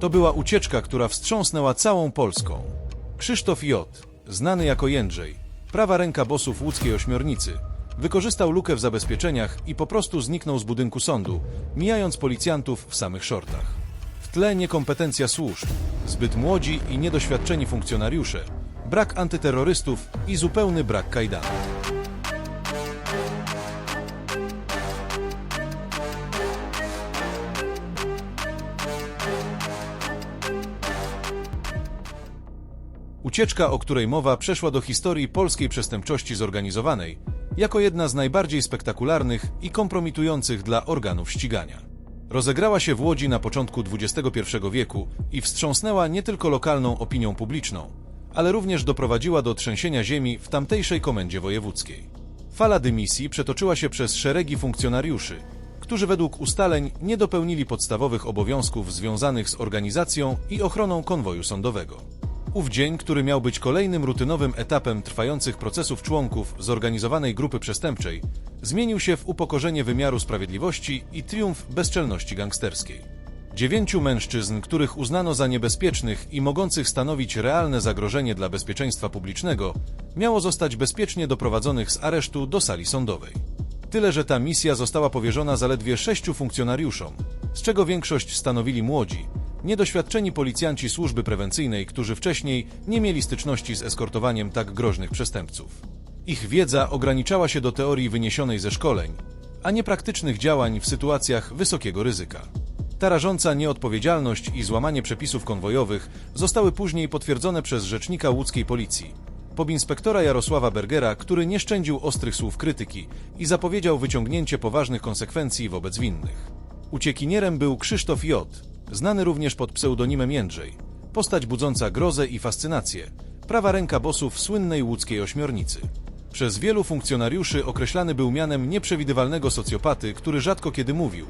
To była ucieczka, która wstrząsnęła całą Polską. Krzysztof J., znany jako Jędrzej, prawa ręka bosów łódzkiej ośmiornicy, wykorzystał lukę w zabezpieczeniach i po prostu zniknął z budynku sądu, mijając policjantów w samych shortach. W tle niekompetencja służb, zbyt młodzi i niedoświadczeni funkcjonariusze, brak antyterrorystów i zupełny brak kajdanów. Ucieczka, o której mowa, przeszła do historii polskiej przestępczości zorganizowanej jako jedna z najbardziej spektakularnych i kompromitujących dla organów ścigania. Rozegrała się w Łodzi na początku XXI wieku i wstrząsnęła nie tylko lokalną opinią publiczną, ale również doprowadziła do trzęsienia ziemi w tamtejszej komendzie wojewódzkiej. Fala dymisji przetoczyła się przez szeregi funkcjonariuszy, którzy według ustaleń nie dopełnili podstawowych obowiązków związanych z organizacją i ochroną konwoju sądowego. Ów dzień, który miał być kolejnym rutynowym etapem trwających procesów członków zorganizowanej grupy przestępczej, zmienił się w upokorzenie wymiaru sprawiedliwości i triumf bezczelności gangsterskiej. Dziewięciu mężczyzn, których uznano za niebezpiecznych i mogących stanowić realne zagrożenie dla bezpieczeństwa publicznego, miało zostać bezpiecznie doprowadzonych z aresztu do sali sądowej. Tyle, że ta misja została powierzona zaledwie sześciu funkcjonariuszom, z czego większość stanowili młodzi, niedoświadczeni policjanci służby prewencyjnej, którzy wcześniej nie mieli styczności z eskortowaniem tak groźnych przestępców. Ich wiedza ograniczała się do teorii wyniesionej ze szkoleń, a nie praktycznych działań w sytuacjach wysokiego ryzyka. Ta rażąca nieodpowiedzialność i złamanie przepisów konwojowych zostały później potwierdzone przez rzecznika łódzkiej policji, pobinspektora Jarosława Bergera, który nie szczędził ostrych słów krytyki i zapowiedział wyciągnięcie poważnych konsekwencji wobec winnych. Uciekinierem był Krzysztof J., znany również pod pseudonimem Jędrzej, postać budząca grozę i fascynację, prawa ręka bosów słynnej łódzkiej ośmiornicy. Przez wielu funkcjonariuszy określany był mianem nieprzewidywalnego socjopaty, który rzadko kiedy mówił,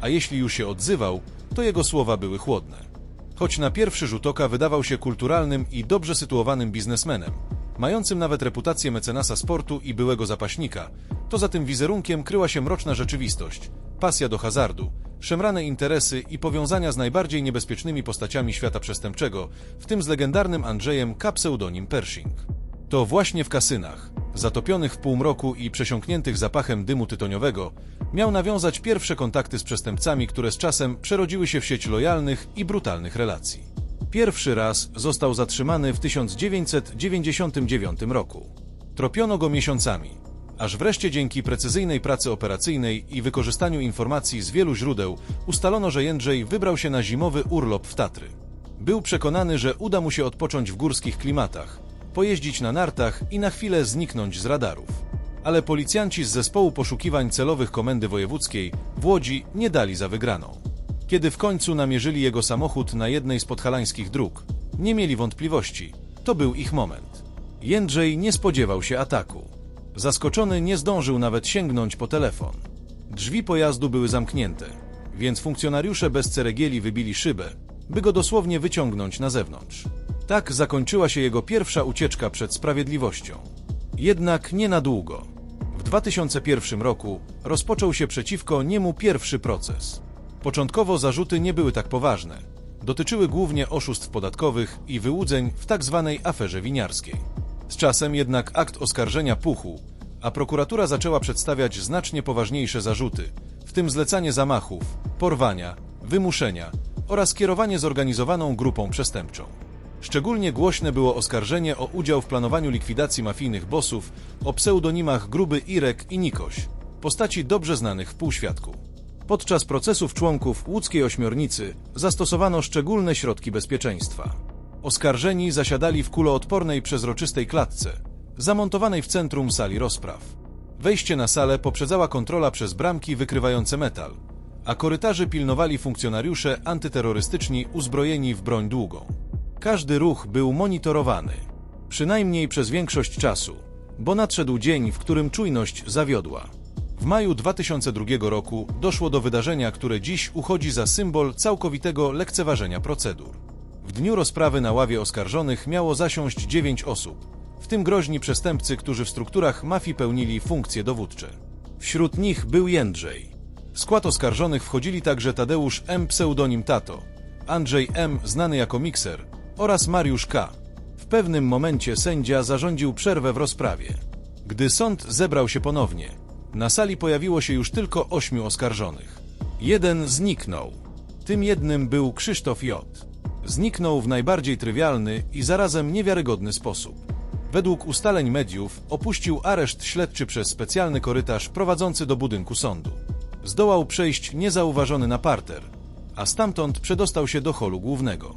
a jeśli już się odzywał, to jego słowa były chłodne. Choć na pierwszy rzut oka wydawał się kulturalnym i dobrze sytuowanym biznesmenem, mającym nawet reputację mecenasa sportu i byłego zapaśnika, to za tym wizerunkiem kryła się mroczna rzeczywistość, pasja do hazardu, szemrane interesy i powiązania z najbardziej niebezpiecznymi postaciami świata przestępczego, w tym z legendarnym Andrzejem K. pseudonim Pershing. To właśnie w kasynach, zatopionych w półmroku i przesiąkniętych zapachem dymu tytoniowego, miał nawiązać pierwsze kontakty z przestępcami, które z czasem przerodziły się w sieć lojalnych i brutalnych relacji. Pierwszy raz został zatrzymany w 1999 roku. Tropiono go miesiącami, aż wreszcie dzięki precyzyjnej pracy operacyjnej i wykorzystaniu informacji z wielu źródeł ustalono, że Jędrzej wybrał się na zimowy urlop w Tatry. Był przekonany, że uda mu się odpocząć w górskich klimatach, pojeździć na nartach i na chwilę zniknąć z radarów. Ale policjanci z zespołu poszukiwań celowych Komendy Wojewódzkiej w Łodzi nie dali za wygraną. Kiedy w końcu namierzyli jego samochód na jednej z podhalańskich dróg, nie mieli wątpliwości, to był ich moment. Jędrzej nie spodziewał się ataku. Zaskoczony nie zdążył nawet sięgnąć po telefon. Drzwi pojazdu były zamknięte, więc funkcjonariusze bez ceregieli wybili szybę, by go dosłownie wyciągnąć na zewnątrz. Tak zakończyła się jego pierwsza ucieczka przed sprawiedliwością. Jednak nie na długo. W 2001 roku rozpoczął się przeciwko niemu pierwszy proces. Początkowo zarzuty nie były tak poważne. Dotyczyły głównie oszustw podatkowych i wyłudzeń w tzw. aferze winiarskiej. Z czasem jednak akt oskarżenia puchł, a prokuratura zaczęła przedstawiać znacznie poważniejsze zarzuty, w tym zlecanie zamachów, porwania, wymuszenia oraz kierowanie zorganizowaną grupą przestępczą. Szczególnie głośne było oskarżenie o udział w planowaniu likwidacji mafijnych bossów o pseudonimach Gruby Irek i Nikoś, postaci dobrze znanych w półświadku. Podczas procesów członków łódzkiej ośmiornicy zastosowano szczególne środki bezpieczeństwa. Oskarżeni zasiadali w kuloodpornej przezroczystej klatce, zamontowanej w centrum sali rozpraw. Wejście na salę poprzedzała kontrola przez bramki wykrywające metal, a korytarzy pilnowali funkcjonariusze antyterrorystyczni uzbrojeni w broń długą. Każdy ruch był monitorowany, przynajmniej przez większość czasu, bo nadszedł dzień, w którym czujność zawiodła. W maju 2002 roku doszło do wydarzenia, które dziś uchodzi za symbol całkowitego lekceważenia procedur. W dniu rozprawy na ławie oskarżonych miało zasiąść dziewięć osób, w tym groźni przestępcy, którzy w strukturach mafii pełnili funkcje dowódcze. Wśród nich był Jędrzej. W skład oskarżonych wchodzili także Tadeusz M. pseudonim Tato, Andrzej M., znany jako Mikser, oraz Mariusz K. W pewnym momencie sędzia zarządził przerwę w rozprawie. Gdy sąd zebrał się ponownie, na sali pojawiło się już tylko ośmiu oskarżonych. Jeden zniknął. Tym jednym był Krzysztof J. Zniknął w najbardziej trywialny i zarazem niewiarygodny sposób. Według ustaleń mediów opuścił areszt śledczy przez specjalny korytarz prowadzący do budynku sądu. Zdołał przejść niezauważony na parter, a stamtąd przedostał się do holu głównego.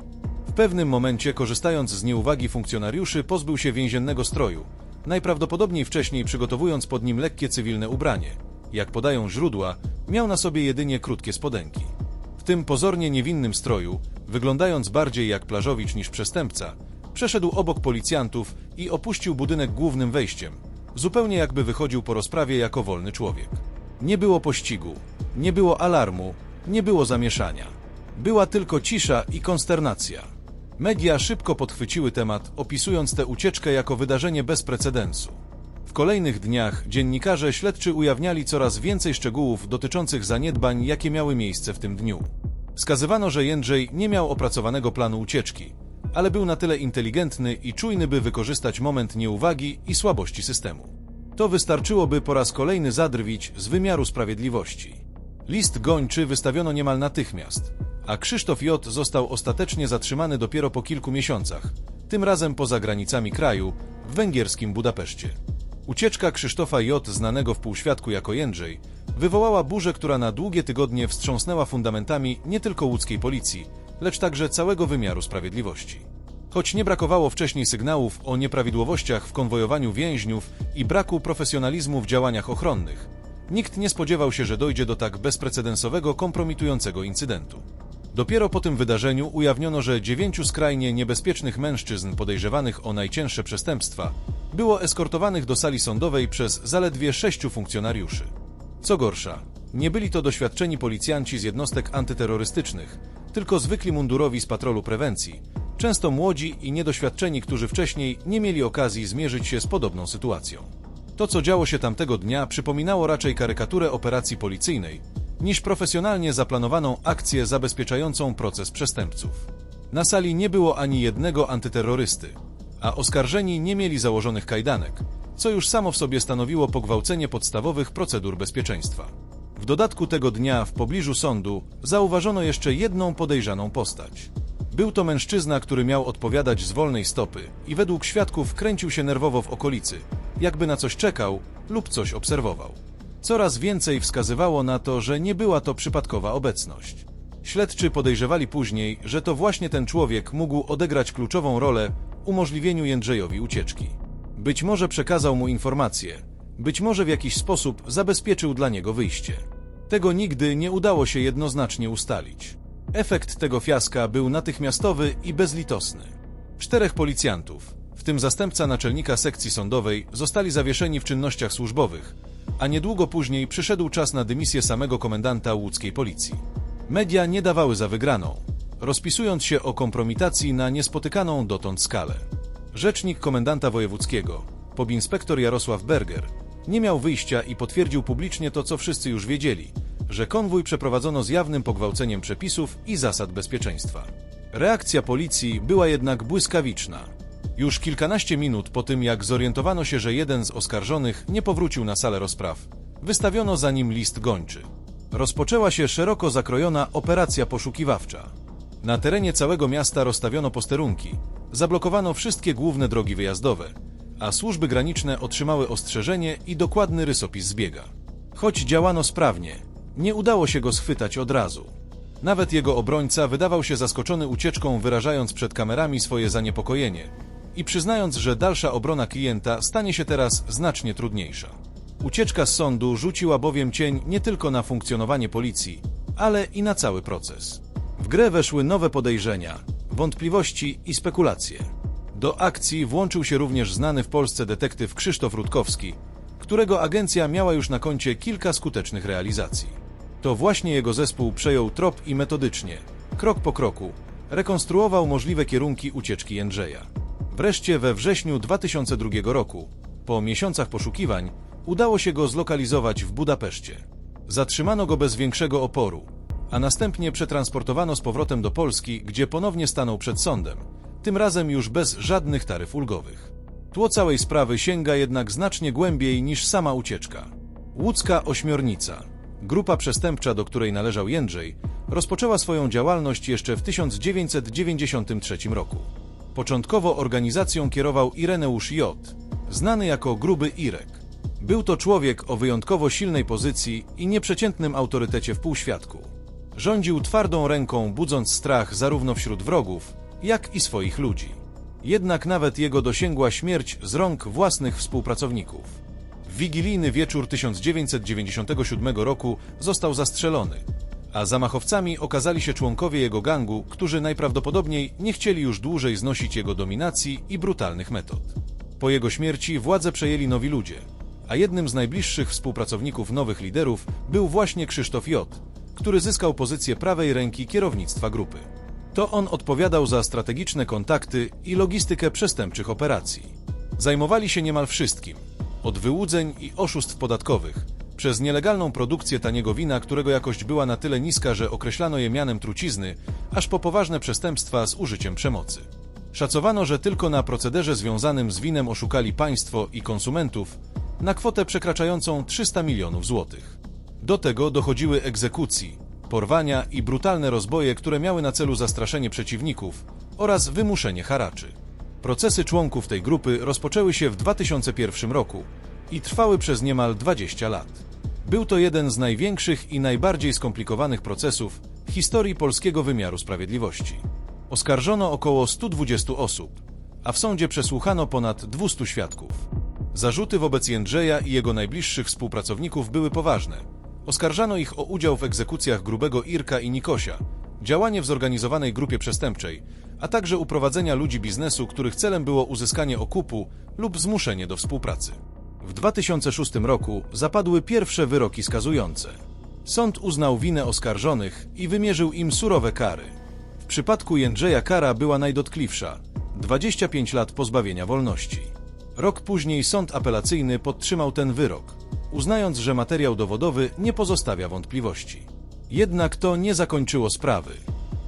W pewnym momencie, korzystając z nieuwagi funkcjonariuszy, pozbył się więziennego stroju, najprawdopodobniej wcześniej przygotowując pod nim lekkie cywilne ubranie. Jak podają źródła, miał na sobie jedynie krótkie spodenki. Tym pozornie niewinnym stroju, wyglądając bardziej jak plażowicz niż przestępca, przeszedł obok policjantów i opuścił budynek głównym wejściem, zupełnie jakby wychodził po rozprawie jako wolny człowiek. Nie było pościgu, nie było alarmu, nie było zamieszania. Była tylko cisza i konsternacja. Media szybko podchwyciły temat, opisując tę ucieczkę jako wydarzenie bez precedensu. W kolejnych dniach dziennikarze śledczy ujawniali coraz więcej szczegółów dotyczących zaniedbań, jakie miały miejsce w tym dniu. Wskazywano, że Jędrzej nie miał opracowanego planu ucieczki, ale był na tyle inteligentny i czujny, by wykorzystać moment nieuwagi i słabości systemu. To wystarczyłoby po raz kolejny zadrwić z wymiaru sprawiedliwości. List gończy wystawiono niemal natychmiast, a Krzysztof J. został ostatecznie zatrzymany dopiero po kilku miesiącach, tym razem poza granicami kraju, w węgierskim Budapeszcie. Ucieczka Krzysztofa J., znanego w półświadku jako Jędrzej, wywołała burzę, która na długie tygodnie wstrząsnęła fundamentami nie tylko łódzkiej policji, lecz także całego wymiaru sprawiedliwości. Choć nie brakowało wcześniej sygnałów o nieprawidłowościach w konwojowaniu więźniów i braku profesjonalizmu w działaniach ochronnych, nikt nie spodziewał się, że dojdzie do tak bezprecedensowego, kompromitującego incydentu. Dopiero po tym wydarzeniu ujawniono, że dziewięciu skrajnie niebezpiecznych mężczyzn podejrzewanych o najcięższe przestępstwa było eskortowanych do sali sądowej przez zaledwie sześciu funkcjonariuszy. Co gorsza, nie byli to doświadczeni policjanci z jednostek antyterrorystycznych, tylko zwykli mundurowi z patrolu prewencji, często młodzi i niedoświadczeni, którzy wcześniej nie mieli okazji zmierzyć się z podobną sytuacją. To, co działo się tamtego dnia, przypominało raczej karykaturę operacji policyjnej, niż profesjonalnie zaplanowaną akcję zabezpieczającą proces przestępców. Na sali nie było ani jednego antyterrorysty, a oskarżeni nie mieli założonych kajdanek, co już samo w sobie stanowiło pogwałcenie podstawowych procedur bezpieczeństwa. W dodatku tego dnia w pobliżu sądu zauważono jeszcze jedną podejrzaną postać. Był to mężczyzna, który miał odpowiadać z wolnej stopy i według świadków kręcił się nerwowo w okolicy, jakby na coś czekał lub coś obserwował. Coraz więcej wskazywało na to, że nie była to przypadkowa obecność. Śledczy podejrzewali później, że to właśnie ten człowiek mógł odegrać kluczową rolę umożliwieniu Jędrzejowi ucieczki. Być może przekazał mu informacje, być może w jakiś sposób zabezpieczył dla niego wyjście. Tego nigdy nie udało się jednoznacznie ustalić. Efekt tego fiaska był natychmiastowy i bezlitosny. Czterech policjantów, w tym zastępca naczelnika sekcji sądowej, zostali zawieszeni w czynnościach służbowych, a niedługo później przyszedł czas na dymisję samego komendanta łódzkiej policji. Media nie dawały za wygraną, rozpisując się o kompromitacji na niespotykaną dotąd skalę. Rzecznik komendanta wojewódzkiego, pobinspektor Jarosław Berger, nie miał wyjścia i potwierdził publicznie to, co wszyscy już wiedzieli, że konwój przeprowadzono z jawnym pogwałceniem przepisów i zasad bezpieczeństwa. Reakcja policji była jednak błyskawiczna. Już kilkanaście minut po tym, jak zorientowano się, że jeden z oskarżonych nie powrócił na salę rozpraw, wystawiono za nim list gończy. Rozpoczęła się szeroko zakrojona operacja poszukiwawcza. Na terenie całego miasta rozstawiono posterunki, zablokowano wszystkie główne drogi wyjazdowe, a służby graniczne otrzymały ostrzeżenie i dokładny rysopis zbiega. Choć działano sprawnie, nie udało się go schwytać od razu. Nawet jego obrońca wydawał się zaskoczony ucieczką, wyrażając przed kamerami swoje zaniepokojenie i przyznając, że dalsza obrona klienta stanie się teraz znacznie trudniejsza. Ucieczka z sądu rzuciła bowiem cień nie tylko na funkcjonowanie policji, ale i na cały proces. W grę weszły nowe podejrzenia, wątpliwości i spekulacje. Do akcji włączył się również znany w Polsce detektyw Krzysztof Rutkowski, którego agencja miała już na koncie kilka skutecznych realizacji. To właśnie jego zespół przejął trop i metodycznie, krok po kroku, rekonstruował możliwe kierunki ucieczki Jędrzeja. Wreszcie we wrześniu 2002 roku, po miesiącach poszukiwań, udało się go zlokalizować w Budapeszcie. Zatrzymano go bez większego oporu, a następnie przetransportowano z powrotem do Polski, gdzie ponownie stanął przed sądem, tym razem już bez żadnych taryf ulgowych. Tło całej sprawy sięga jednak znacznie głębiej niż sama ucieczka. Łódzka Ośmiornica, grupa przestępcza, do której należał Jędrzej, rozpoczęła swoją działalność jeszcze w 1993 roku. Początkowo organizacją kierował Ireneusz J., znany jako Gruby Irek. Był to człowiek o wyjątkowo silnej pozycji i nieprzeciętnym autorytecie w półświadku. Rządził twardą ręką, budząc strach zarówno wśród wrogów, jak i swoich ludzi. Jednak nawet jego dosięgła śmierć z rąk własnych współpracowników. W wigilijny wieczór 1997 roku został zastrzelony, a zamachowcami okazali się członkowie jego gangu, którzy najprawdopodobniej nie chcieli już dłużej znosić jego dominacji i brutalnych metod. Po jego śmierci władzę przejęli nowi ludzie, a jednym z najbliższych współpracowników nowych liderów był właśnie Krzysztof J., który zyskał pozycję prawej ręki kierownictwa grupy. To on odpowiadał za strategiczne kontakty i logistykę przestępczych operacji. Zajmowali się niemal wszystkim, od wyłudzeń i oszustw podatkowych, przez nielegalną produkcję taniego wina, którego jakość była na tyle niska, że określano je mianem trucizny, aż po poważne przestępstwa z użyciem przemocy. Szacowano, że tylko na procederze związanym z winem oszukali państwo i konsumentów na kwotę przekraczającą 300 milionów złotych. Do tego dochodziły egzekucji, porwania i brutalne rozboje, które miały na celu zastraszenie przeciwników oraz wymuszenie haraczy. Procesy członków tej grupy rozpoczęły się w 2001 roku i trwały przez niemal 20 lat. Był to jeden z największych i najbardziej skomplikowanych procesów w historii polskiego wymiaru sprawiedliwości. Oskarżono około 120 osób, a w sądzie przesłuchano ponad 200 świadków. Zarzuty wobec Jędrzeja i jego najbliższych współpracowników były poważne. Oskarżano ich o udział w egzekucjach Grubego Irka i Nikosia, działanie w zorganizowanej grupie przestępczej, a także uprowadzenia ludzi biznesu, których celem było uzyskanie okupu lub zmuszenie do współpracy. W 2006 roku zapadły pierwsze wyroki skazujące. Sąd uznał winę oskarżonych i wymierzył im surowe kary. W przypadku Jędrzeja kara była najdotkliwsza 25 lat pozbawienia wolności. Rok później sąd apelacyjny podtrzymał ten wyrok, uznając, że materiał dowodowy nie pozostawia wątpliwości. Jednak to nie zakończyło sprawy.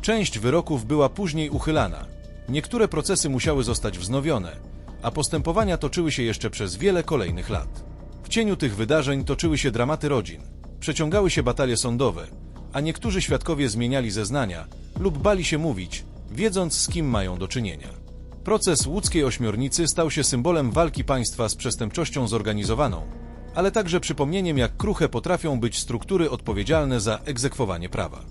Część wyroków była później uchylana. Niektóre procesy musiały zostać wznowione, a postępowania toczyły się jeszcze przez wiele kolejnych lat. W cieniu tych wydarzeń toczyły się dramaty rodzin, przeciągały się batalie sądowe, a niektórzy świadkowie zmieniali zeznania lub bali się mówić, wiedząc z kim mają do czynienia. Proces łódzkiej ośmiornicy stał się symbolem walki państwa z przestępczością zorganizowaną, ale także przypomnieniem, jak kruche potrafią być struktury odpowiedzialne za egzekwowanie prawa.